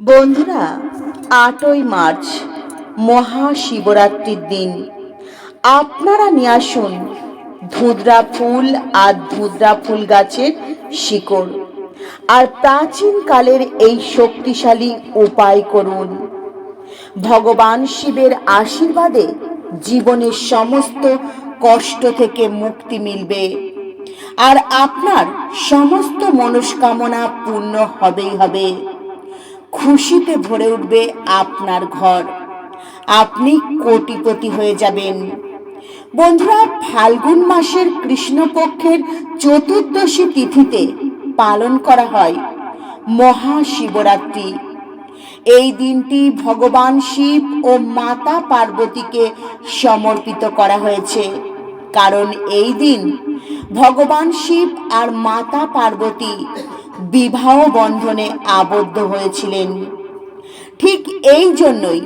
বন্ধুরা, আটই মার্চ, মহাশিবরাত্রির দিন। আপনারা নিয়ে আসুন ধুদ্রা ফুল আর ধুদ্রা ফুল গাছের শিকড়। আর প্রাচীন কালের এই শক্তিশালী উপায় করুন। ভগবান শিবের আশীর্বাদে জীবনের সমস্ত কষ্ট থেকে মুক্তি মিলবে। আর আপনার সমস্ত মনস্কামনা পূর্ণ হবেই হবে। খুশিতে ভরে উঠবে আপনার ঘর। আপনি কোটিপতি হয়ে যাবেন। বন্ধুরা, ফাল্গুন মাসের কৃষ্ণপক্ষের চতুর্দশী তিথিতে পালন করা হয় মহাশিবরাত্রি। এই দিনটি ভগবান শিব ও মাতা পার্বতীকে সমর্পিত করা হয়েছে। কারণ এই দিন ভগবান শিব আর মাতা পার্বতী বিবাহ বন্ধনে আবদ্ধ হয়েছিলেন। ঠিক এই জন্যই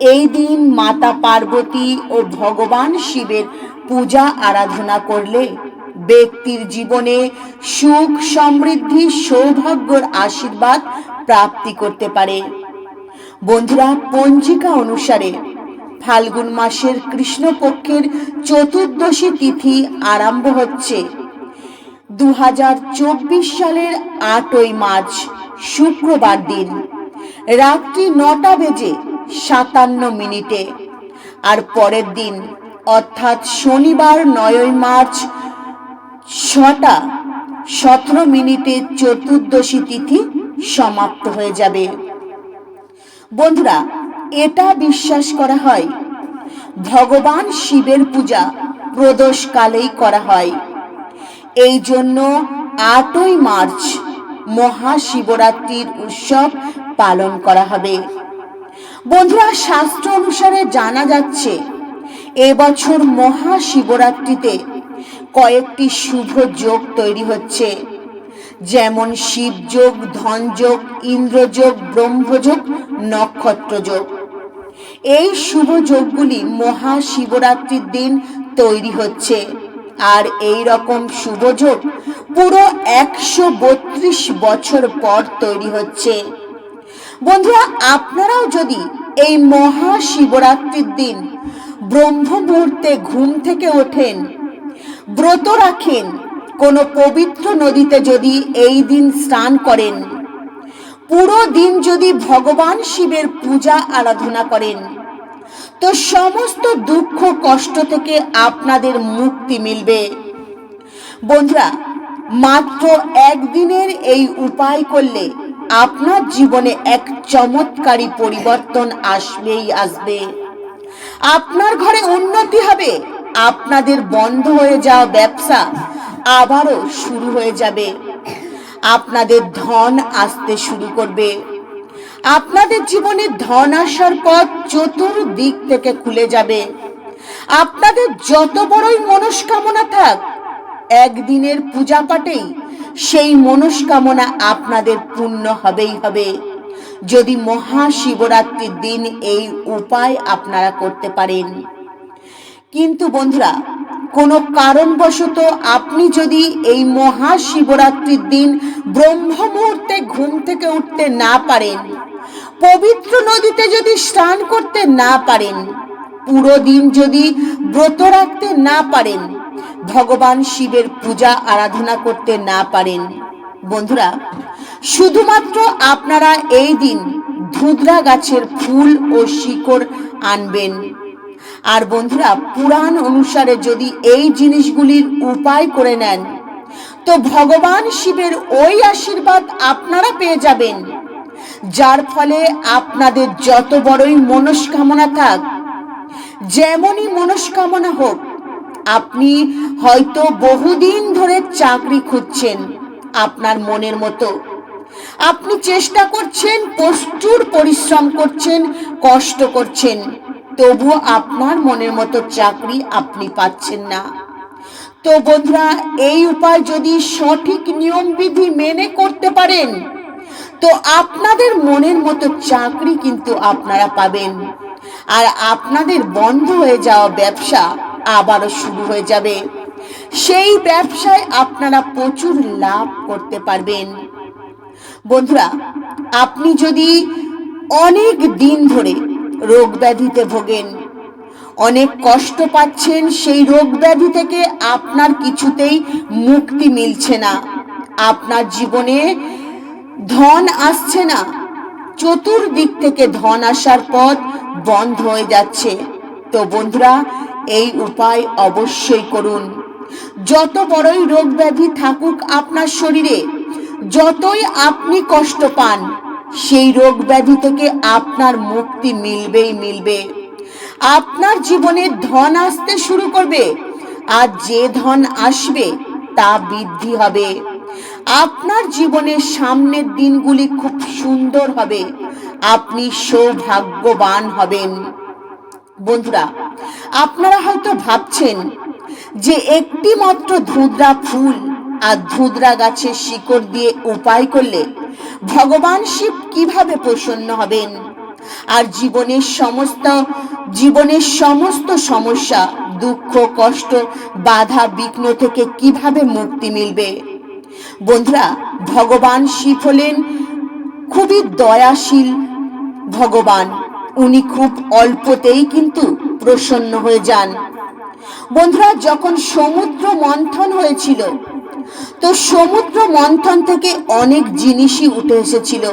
এই দিন মাতা পার্বতী ও ভগবান শিবের পূজা আরাধনা করলে ব্যক্তির জীবনে সুখ সমৃদ্ধি, সৌভাগ্যর আশীর্বাদ প্রাপ্তি করতে পারে। বন্ধুরা, পঞ্জিকা অনুসারে ফাল্গুন মাসের কৃষ্ণপক্ষের চতুর্দশী তিথি আরম্ভ হচ্ছে। দু হাজার চব্বিশ সালের আটই মার্চ, শুক্রবার দিন, রাত্রি নটা বেজে সাতান্ন মিনিটে। আর পরের দিন, অর্থাৎ শনিবার নয়ই মার্চ, ছটা সতেরো মিনিটে চতুর্দশী তিথি সমাপ্ত হয়ে যাবে। বন্ধুরা, এটা বিশ্বাস করা হয়, ভগবান শিবের পূজা প্রদোষকালেই করা হয়। এই জন্য আটই মার্চ মহাশিবরাত্রির উৎসব পালন করা হবে। বন্ধুরা, শাস্ত্র অনুসারে জানা যাচ্ছে, এবছর মহাশিবরাত্রিতে কয়েকটি শুভ যোগ তৈরি হচ্ছে। যেমন শিবযোগ ধনযোগ ইন্দ্রযোগ ব্রহ্মযোগ নক্ষত্রযোগ এই শুভ যোগগুলি মহাশিবরাত্রির দিন তৈরি হচ্ছে। আর এই রকম শুভযোগ পুরো একশো বত্রিশ বছর পর তৈরি হচ্ছে। বন্ধুরা, আপনারাও যদি এই মহাশিবরাত্রির দিন ব্রহ্ম মুহূর্তে ঘুম থেকে ওঠেন, ব্রত রাখেন, কোনো পবিত্র নদীতে যদি এই দিন স্নান করেন, পুরো দিন যদি ভগবান শিবের পূজা আরাধনা করেন তো সমস্ত দুঃখ, কষ্ট থেকে আপনাদের মুক্তি মিলবে। বন্ধুরা, মাত্র একদিনের এই উপায় করলে আপনার জীবনে এক চমৎকারী পরিবর্তন আসবেই আসবে। আপনার ঘরে উন্নতি হবে, আপনাদের বন্ধ হয়ে যাওয়া ব্যবসা আবারও শুরু হয়ে যাবে। আপনাদের ধন আসতে শুরু করবে। আপনাদের জীবনে ধন আসার পথ চতুর্দিক থেকে খুলে যাবে। আপনাদের যত বড়ই মনস্কামনা থাক, একদিনের পূজা পাঠেই সেই মনস্কামনা আপনাদের পূর্ণ হবেই হবে। যদি মহাশিবরাত্রির দিন এই উপায় আপনারা করতে পারেন। কিন্তু বন্ধুরা কোনো কারণবশত আপনি যদি এই মহাশিবরাত্রির দিন ব্রহ্ম মুহূর্তে ঘুম থেকে উঠতে না পারেন, পবিত্র নদীতে যদি স্নান করতে না পারেন, পুরো দিন যদি ব্রত রাখতে না পারেন, ভগবান শিবের পূজা আরাধনা করতে না পারেন। বন্ধুরা, শুধুমাত্র আপনারা এই দিন ধুদ্রা গাছের ফুল ও শিকড় আনবেন। আর বন্ধুরা, পুরাণ অনুসারে যদি এই জিনিসগুলির উপায় করে নেন, তো ভগবান শিবের ওই আশীর্বাদ আপনারা পেয়ে যাবেন। যার ফলে আপনাদের যত বড়ই মনস্কামনা থাক, যেমনই মনস্কামনা হোক, আপনি হয়তো বহুদিন ধরে চাকরি খুঁজছেন আপনার মনের মতো। আপনি চেষ্টা করছেন, প্রচুর পরিশ্রম করছেন, কষ্ট করছেন তবু আপনার মনের মতো চাকরি আপনি পাচ্ছেন না। তো বন্ধুরা, এই উপায় যদি সঠিক নিয়মবিধি মেনে করতে পারেন, তো আপনাদের মনের মতো চাকরি কিন্তু আপনারা পাবেন। আর আপনাদের বন্ধ হয়ে যাওয়া ব্যবসা আবারও শুরু হয়ে যাবে। সেই ব্যবসায় আপনারা প্রচুর লাভ করতে পারবেন। বন্ধুরা, আপনি যদি অনেক দিন ধরে রোগ ব্যাধিতে ভোগেন। অনেক কষ্ট পাচ্ছেন সেই রোগ ব্যাধি থেকে আপনার কিছুতেই মুক্তি মিলছে না। আপনার জীবনে ধন আসছে না। চতুর্দিক থেকে ধন আসার পথ বন্ধ হয়ে যাচ্ছে। তো বন্ধুরা, এই উপায় অবশ্যই করুন। যত বড়ই রোগ ব্যাধি থাকুক আপনার শরীরে, যতই আপনি কষ্ট পান সেই রোগ ব্যাধি থেকে আপনার মুক্তি মিলবেই মিলবে। আপনার জীবনে ধন আসতে শুরু করবে। আর যে ধন আসবে, তা বৃদ্ধি হবে। আপনার জীবনের সামনের দিনগুলি খুব সুন্দর হবে। আপনি সৌভাগ্যবান হবেন। বন্ধুরা, আপনারা হয়তো ভাবছেন যে একটি মাত্র ধুদ্রা ফুল আর ধুদ্রা গাছের শিকড় দিয়ে উপায় করলে ভগবান শিব কীভাবে প্রসন্ন হবেন? আর জীবনের সমস্ত জীবনের সমস্ত সমস্যা, দুঃখ, কষ্ট, বাধা, বিঘ্ন থেকে কীভাবে মুক্তি মিলবে? বন্ধুরা, ভগবান শিব হলেন খুবই দয়াশীল ভগবান। উনি খুব অল্পতেই কিন্তু প্রসন্ন হয়ে যান। বন্ধুরা, যখন সমুদ্র মন্থন হয়েছিল তো সমুদ্র মন্থন থেকে অনেক জিনিসই উঠে এসেছিল।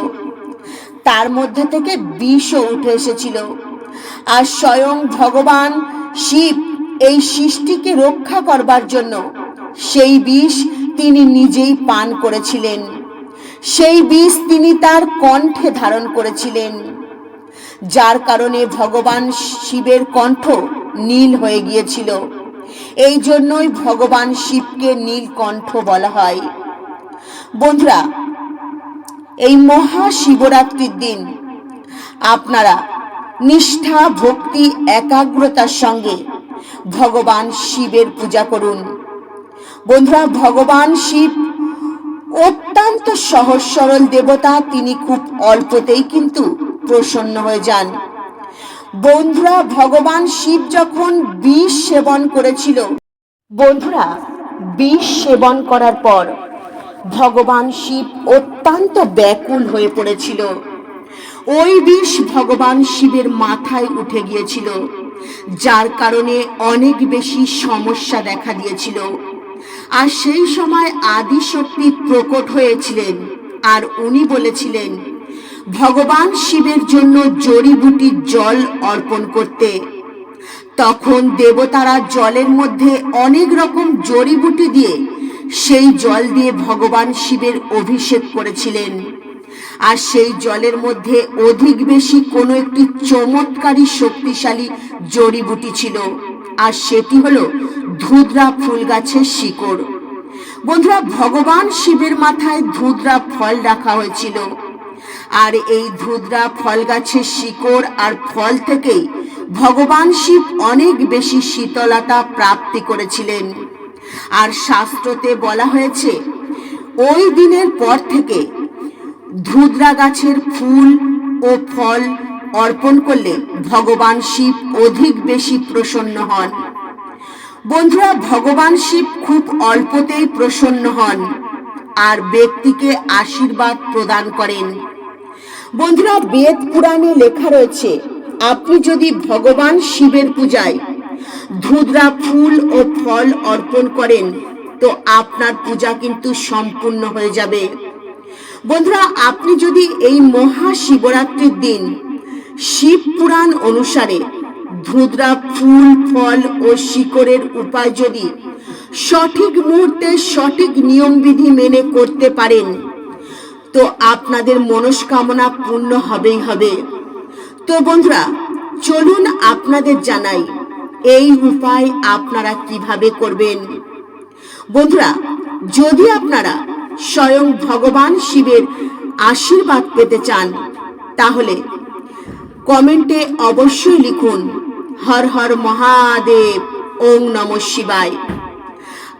তার মধ্যে থেকে বিষও উঠে এসেছিল। আর স্বয়ং ভগবান শিব এই সৃষ্টিকে রক্ষা করবার জন্য সেই বিষ তিনি নিজেই পান করেছিলেন। সেই বিষ তিনি তার কণ্ঠে ধারণ করেছিলেন। যার কারণে ভগবান শিবের কণ্ঠ নীল হয়ে গিয়েছিল। এই জন্যই ভগবান শিবকে নীলকণ্ঠ বলা হয়। বন্ধুরা, এই মহা শিবরাত্রির দিন আপনারা নিষ্ঠা, ভক্তি, একাগ্রতার সঙ্গে ভগবান শিবের পূজা করুন। বন্ধুরা, ভগবান শিব অত্যন্ত সহজ সরল দেবতা, তিনি খুব অল্পতেই কিন্তু প্রসন্ন হয়ে যান। বন্ধুরা, ভগবান শিব যখন বিষ সেবন করেছিল, বন্ধুরা, বিষ সেবন করার পর ভগবান শিব অত্যন্ত ব্যাকুল হয়ে পড়েছিল। ওই বিষ ভগবান শিবের মাথায় উঠে গিয়েছিল, যার কারণে অনেক বেশি সমস্যা দেখা দিয়েছিল। আর সেই সময় আদি শক্তি প্রকট হয়েছিলেন, আর উনি বলেছিলেন ভগবান শিবের জন্য জড়িবুটির জল অর্পণ করতে। তখন দেবতারা জলের মধ্যে অনেক রকম জড়িবুটি দিয়ে সেই জল দিয়ে ভগবান শিবের অভিষেক করেছিলেন। আর সেই জলের মধ্যে অধিক বেশি কোনো একটি চমৎকারী শক্তিশালী জড়িবুটি ছিল, আর সেটি হলো ধুদ্রা ফুল গাছের শিকড়। বন্ধুরা, ভগবান শিবের মাথায় ধুদ্রা ফল রাখা হয়েছিল। আর এই ধুদ্রা ফল গাছের শিকড় আর ফল থেকেই ভগবান শিব অনেক বেশি শীতলতা প্রাপ্তি করেছিলেন। আর শাস্ত্রতে বলা হয়েছে, ওই দিনের পর থেকে ধুদ্রা গাছের ফুল ও ফল অর্পণ করলে ভগবান শিব অধিক বেশি প্রসন্ন হন। বন্ধুরা, ভগবান শিব খুব অল্পতেই প্রসন্ন হন আর ব্যক্তিকে আশীর্বাদ প্রদান করেন। বন্ধুরা, বেদ পুরাণে লেখা রয়েছে, আপনি যদি ভগবান শিবের পূজায় ধুদ্রা ফুল ও ফল অর্পণ করেন, তো আপনার পূজা কিন্তু সম্পূর্ণ হয়ে যাবে। বন্ধুরা, আপনি যদি এই মহা শিবরাত্রির দিন শিব পুরাণ অনুসারে ধুদ্রা ফুল, ফল ও শিকড়ের উপায় যদি সঠিক মুহূর্তে সঠিক নিয়মবিধি মেনে করতে পারেন তো আপনাদের মনস্কামনা পূর্ণ হবেই হবে। তো বন্ধুরা, চলুন আপনাদের জানাই, এই উপায় আপনারা কীভাবে করবেন? বন্ধুরা, যদি আপনারা স্বয়ং ভগবান শিবের আশীর্বাদ পেতে চান, তাহলে কমেন্টে অবশ্যই লিখুন, হর হর মহাদেব ওং নম শিবায়।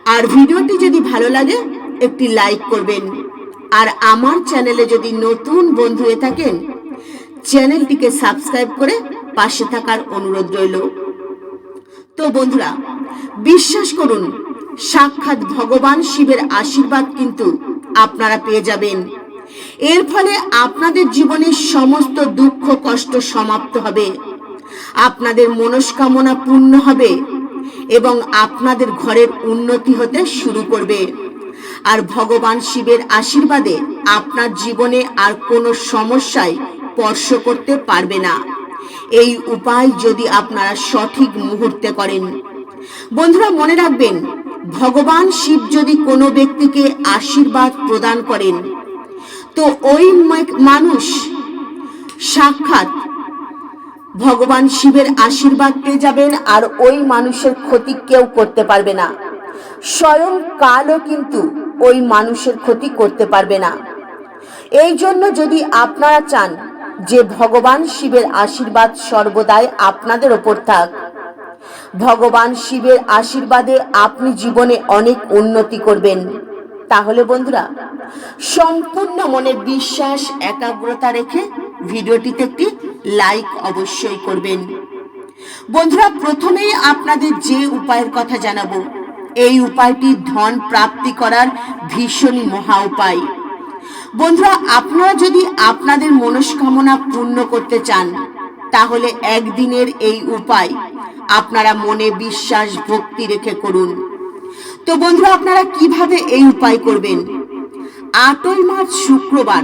আর ভিডিওটি যদি ভালো লাগে, একটি লাইক করবেন। আর আমার চ্যানেলে যদি নতুন বন্ধু হয়ে থাকেন, চ্যানেলটিকে সাবস্ক্রাইব করে পাশে থাকার অনুরোধ রইল। তো বন্ধুরা, বিশ্বাস করুন, সাক্ষাৎ ভগবান শিবের আশীর্বাদ কিন্তু আপনারা পেয়ে যাবেন। এর ফলে আপনাদের জীবনের সমস্ত দুঃখ, কষ্ট সমাপ্ত হবে। আপনাদের মনস্কামনা পূর্ণ হবে এবং আপনাদের ঘরের উন্নতি হতে শুরু করবে। আর ভগবান শিবের আশীর্বাদে আপনার জীবনে আর কোনো সমস্যায় স্পর্শ করতে পারবে না। এই উপায় যদি আপনারা সঠিক মুহূর্তে করেন। বন্ধুরা, মনে রাখবেন, ভগবান শিব যদি কোনো ব্যক্তিকে আশীর্বাদ প্রদান করেন, তো ওই মানুষ সাক্ষাৎ ভগবান শিবের আশীর্বাদ পেয়ে যাবেন আর ওই মানুষের ক্ষতি কেউ করতে পারবে না। স্বয়ং কালও কিন্তু ওই মানুষের ক্ষতি করতে পারবে না। এই জন্য যদি আপনারা চান যে ভগবান শিবের আশীর্বাদ সর্বদাই আপনাদের ওপর থাক, ভগবান শিবের আশীর্বাদে আপনি জীবনে অনেক উন্নতি করবেন। তাহলে বন্ধুরা, সম্পূর্ণ মনে বিশ্বাস, একাগ্রতা রেখে ভিডিওটিতে একটি লাইক অবশ্যই করবেন। বন্ধুরা, প্রথমেই আপনাদের যে উপায়ের কথা জানাব এই উপায়টি ধন প্রাপ্তি করার ভীষণই মহা উপায়। বন্ধুরা, আপনারা যদি আপনাদের মনস্কামনা পূর্ণ করতে চান, তাহলে একদিনের এই উপায় আপনারা মনে বিশ্বাস, ভক্তি রেখে করুন। তো বন্ধুরা, আপনারা কীভাবে এই উপায় করবেন? আটই মার্চ শুক্রবার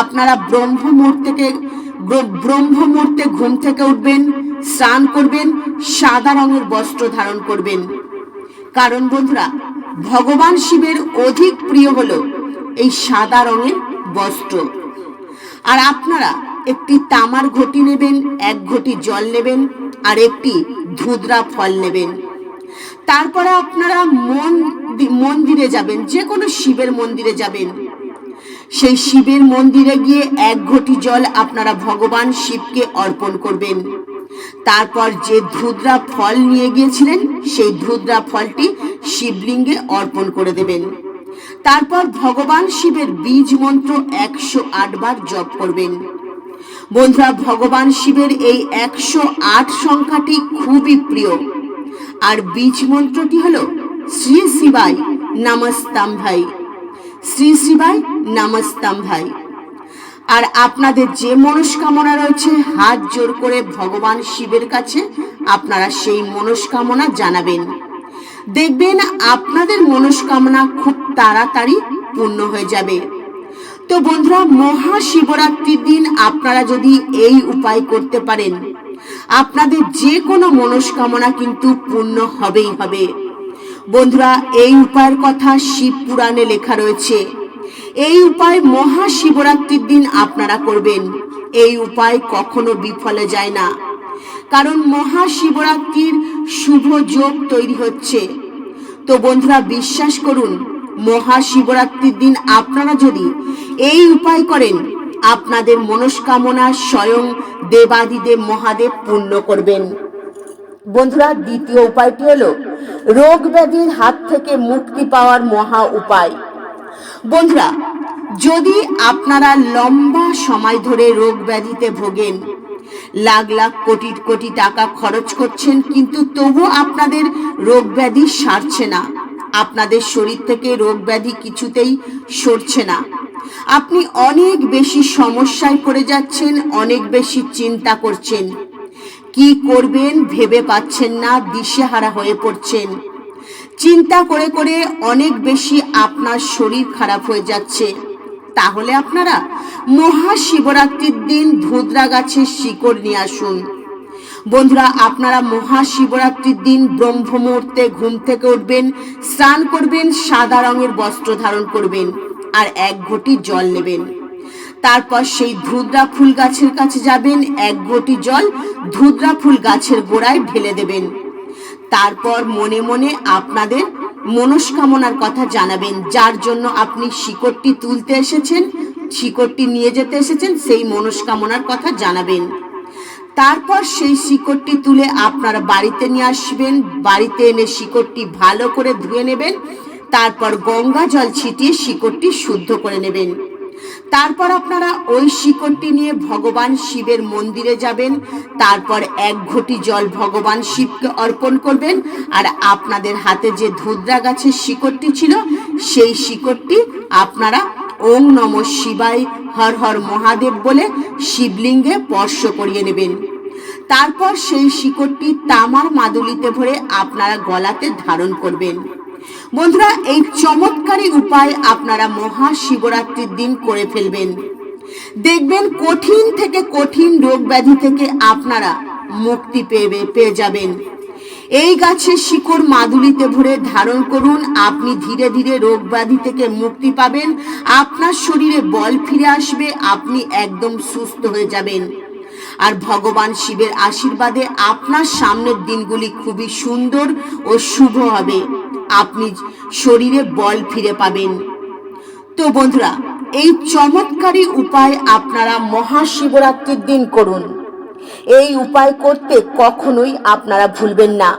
আপনারা ব্রহ্ম মুহূর্তে ব্রহ্ম মুহূর্তে ঘুম থেকে উঠবেন, স্নান করবেন, সাদা রঙের বস্ত্র ধারণ করবেন। কারণ বন্ধুরা, ভগবান শিবের অধিক প্রিয় হলো এই সাদা রঙের বস্ত্র। আর আপনারা একটি তামার ঘটি নেবেন, এক ঘটি জল নেবেন, আর একটি ধুদরা ফল নেবেন। তারপরে আপনারা মন মন্দিরে যাবেন যে কোনো শিবের মন্দিরে যাবেন। সেই শিবের মন্দিরে গিয়ে এক ঘটি জল আপনারা ভগবান শিবকে অর্পণ করবেন। তারপর যে ধুদ্রা ফল নিয়ে গিয়েছিলেন, সেই ধুদ্রা ফলটি শিবলিঙ্গে অর্পণ করে দেবেন। তারপর ভগবান শিবের বীজ মন্ত্র একশো বার জপ করবেন। বন্ধুরা, ভগবান শিবের এই একশো আট সংখ্যাটি খুবই প্রিয়। আর বীজ মন্ত্রটি হল শ্রী শিবাই নমস্তাম ভাই শ্রী শিবাই নমস্তাম ভাই। আর আপনাদের যে মনস্কামনা রয়েছে, হাত জোর করে ভগবান শিবের কাছে আপনারা সেই মনস্কামনা জানাবেন। দেখবেন আপনাদের মনস্কামনা খুব তাড়াতাড়ি পূর্ণ হয়ে যাবে। তো বন্ধুরা, মহাশিবরাত্রির দিন আপনারা যদি এই উপায় করতে পারেন, আপনাদের যে কোনো মনস্কামনা কিন্তু পূর্ণ হবেই হবে। বন্ধুরা, এই উপায়ের কথা শিব পুরাণে লেখা রয়েছে। এই উপায় মহাশিবরাত্রির দিন আপনারা করবেন। এই উপায় কখনো বিফলে যায় না। কারণ মহাশিবরাত্রির শুভ যোগ তৈরি হচ্ছে। তো বন্ধুরা, বিশ্বাস করুন, মহাশিবরাত্রির দিন আপনারা যদি এই উপায় করেন, আপনাদের মনস্কামনা স্বয়ং দেবাদিদেব মহাদেব পূর্ণ করবেন। বন্ধুরা, দ্বিতীয় উপায়টি হলো রোগ ব্যাধির হাত থেকে মুক্তি পাওয়ার মহা উপায়। বন্ধুরা, যদি আপনারা লম্বা সময় ধরে রোগ ব্যাধিতে ভোগেন, লাখ লাখ কোটি কোটি টাকা খরচ করছেন, কিন্তু তবু আপনাদের রোগ ব্যাধি সারছে না। আপনাদের শরীর থেকে রোগ ব্যাধি কিছুতেই সরছে না। আপনি অনেক বেশি সমস্যায় পড়ে যাচ্ছেন, অনেক বেশি চিন্তা করছেন। কি করবেন ভেবে পাচ্ছেন না, দিশেহারা হয়ে পড়ছেন। চিন্তা করে করে অনেক বেশি আপনার শরীর খারাপ হয়ে যাচ্ছে। তাহলে আপনারা মহাশিবরাত্রির দিন ধুদ্রা গাছের শিকড় নিয়ে আসুন। বন্ধুরা, আপনারা মহাশিবরাত্রির দিন ব্রহ্ম মুহূর্তে ঘুম থেকে উঠবেন, স্নান করবেন, সাদা রঙের বস্ত্র ধারণ করবেন, আর এক ঘটি জল নেবেন। তারপর সেই ধুদ্রা ফুল গাছের কাছে যাবেন, এক ঘটি জল ধুদ্রা ফুল গাছের গোড়ায় ঢেলে দেবেন। তারপর মনে মনে আপনাদের মনস্কামনার কথা জানাবেন, যার জন্য আপনি শিকড়টি তুলতে এসেছেন, শিকড়টি নিয়ে যেতে এসেছেন, সেই মনস্কামনার কথা জানাবেন। তারপর সেই শিকড়টি তুলে আপনারা বাড়িতে নিয়ে আসবেন, বাড়িতে এনে শিকড়টি ভালো করে ধুয়ে নেবেন, তারপর গঙ্গা জল ছিটিয়ে শিকড়টি শুদ্ধ করে নেবেন। তারপর আপনারা ওই শিকড়টি নিয়ে ভগবান শিবের মন্দিরে যাবেন। তারপর এক ঘটি জল ভগবান শিবকে অর্পণ করবেন। আর আপনাদের হাতে যে ধুদ্রা গাছের শিকড়টি ছিল, সেই শিকড়টি আপনারা ওং নম শিবায় হর হর মহাদেব বলে শিবলিঙ্গে স্পর্শ করিয়ে নেবেন। তারপর সেই শিকড়টি তামার মাদুলিতে ভরে আপনারা গলাতে ধারণ করবেন। বন্ধুরা, এই চমৎকারী উপায় আপনারা মহাশিবরাত্রির দিন করে ফেলবেন। দেখবেন কঠিন থেকে কঠিন রোগ ব্যাধি থেকে আপনারা মুক্তি পেয়ে পেয়ে যাবেন। এই গাছের শিকড় মাদুলিতে ভরে ধারণ করুন, আপনি ধীরে ধীরে রোগ ব্যাধি থেকে মুক্তি পাবেন, আপনার শরীরে বল ফিরে আসবে, আপনি একদম সুস্থ হয়ে যাবেন। আর ভগবান শিবের আশীর্বাদে আপনার সামনের দিনগুলি খুবই সুন্দর ও শুভ হবে। আপনি শরীরে বল ফিরে পাবেন। তো বন্ধুরা, এই চমৎকারী উপায় আপনারা মহাশিবরাত্রির দিন করুন। এই উপায় করতে কখনোই আপনারা ভুলবেন না।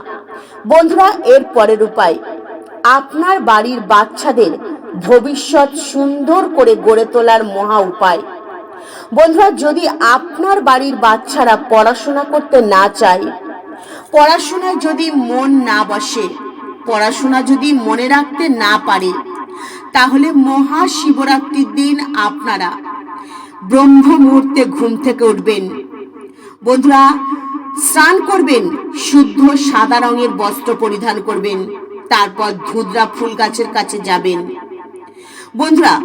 বন্ধুরা, এর পরের উপায়, আপনার বাড়ির বাচ্চাদের ভবিষ্যৎ সুন্দর করে গড়ে তোলার মহা উপায়। বন্ধুরা, যদি আপনার বাড়ির বাচ্চারা পড়াশোনা করতে না চায়, পড়াশোনায় যদি মন না বসে পড়াশোনা যদি মনে রাখতে না পারে, তাহলে মহাশিবরাত্রির দিন আপনারা ব্রহ্ম মুহূর্তে ঘুম থেকে উঠবেন। বন্ধুরা, স্নান করবেন, শুদ্ধ সাদা রঙের বস্ত্র পরিধান করবেন, তারপর ধুদ্রা ফুল গাছের কাছে যাবেন। বন্ধুরা,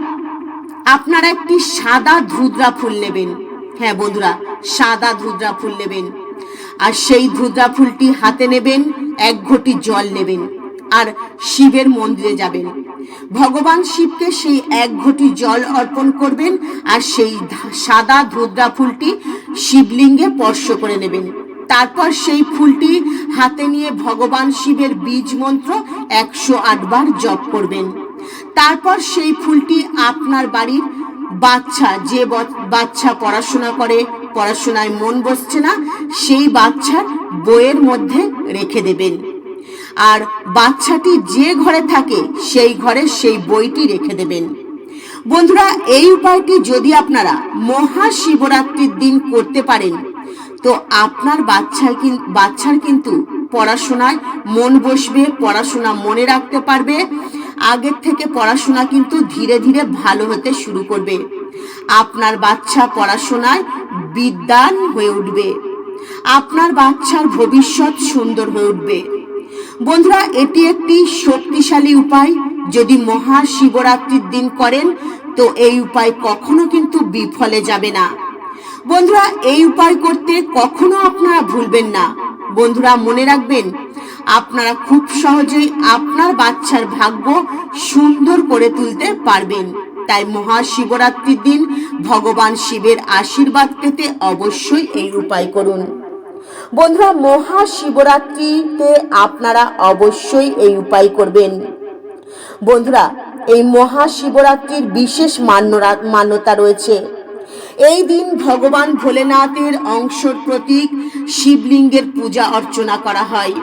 আপনারা একটি সাদা ধুদ্রা ফুল নেবেন। হ্যাঁ বন্ধুরা, সাদা ধুদ্রা ফুল নেবেন। আর সেই ধুদ্রা ফুলটি হাতে নেবেন, এক ঘটি জল নেবেন। আর শিবের মন্দিরে যাবেন। ভগবান শিবকে সেই এক ঘটি জল অর্পণ করবেন আর সেই সাদা ধুদ্রা ফুলটি শিবলিঙ্গে স্পর্শ করে নেবেন। তারপর সেই ফুলটি হাতে নিয়ে ভগবান শিবের বীজ মন্ত্র একশো আটবার জপ করবেন। তারপর সেই ফুলটি আপনার বাড়ির বাচ্চা যে বাচ্চা পড়াশোনা করে, পড়াশোনায় মন বসছে না, সেই বাচ্চার বইয়ের মধ্যে রেখে দেবেন। আর বাচ্চাটি যে ঘরে থাকে, সেই ঘরে সেই বইটি রেখে দেবেন। বন্ধুরা, এই উপায়টি যদি আপনারা মহাশিবরাত্রির দিন করতে পারেন, তো আপনার বাচ্চার বাচ্চার কিন্তু পড়াশোনায় মন বসবে, পড়াশোনা মনে রাখতে পারবে, আগের থেকে পড়াশোনা কিন্তু ধীরে ধীরে ভালো হতে শুরু করবে। আপনার বাচ্চা পড়াশোনায় বিদ্যান হয়ে উঠবে। আপনার বাচ্চার ভবিষ্যৎ সুন্দর হয়ে উঠবে। বন্ধুরা, এটি একটি শক্তিশালী উপায়। যদি মহা শিবরাত্রির দিন করেন, তো এই উপায় কখনো কিন্তু বিফলে যাবে না। বন্ধুরা, এই উপায় করতে কখনো আপনারা ভুলবেন না। বন্ধুরা, মনে রাখবেন, আপনারা খুব সহজেই আপনার বাচ্চার ভাগ্য সুন্দর করে তুলতে পারবেন। তাই মহাশিবরাত্রির দিন ভগবান শিবের আশীর্বাদ পেতে অবশ্যই এই উপায় করুন। বন্ধুরা, মহাশিবরাত্রিতে আপনারা অবশ্যই এই উপায় করবেন। বন্ধুরা, এই মহাশিবরাত্রির বিশেষ মান্যতা রয়েছে। এই দিন ভগবান ভোলেনাথের অংশর প্রতীক শিবলিঙ্গের পূজা অর্চনা করা হয়।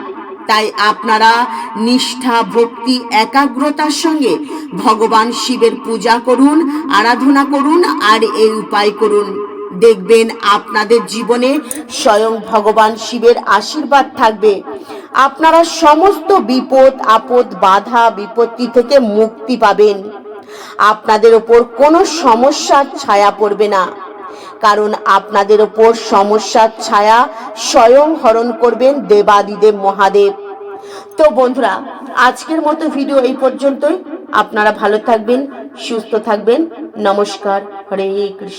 তাই আপনারা নিষ্ঠা, ভক্তি, একাগ্রতার সঙ্গে ভগবান শিবের পূজা করুন, আরাধনা করুন, আর এই উপায় করুন। দেখবেন আপনাদের জীবনে স্বয়ং ভগবান শিবের আশীর্বাদ থাকবে। আপনারা সমস্ত বিপদ, আপদ, বাধা, বিপত্তি থেকে মুক্তি পাবেন। আপনাদের ওপর কোনো সমস্যার ছায়া পড়বে না। কারণ আপনাদের ওপর সমস্যার ছায়া স্বয়ং হরণ করবেন দেবাদিদেব মহাদেব। তো বন্ধুরা, আজকের মতো ভিডিও এই পর্যন্তই। আপনারা ভালো থাকবেন, সুস্থ থাকবেন। নমস্কার, হরে কৃষ্ণ।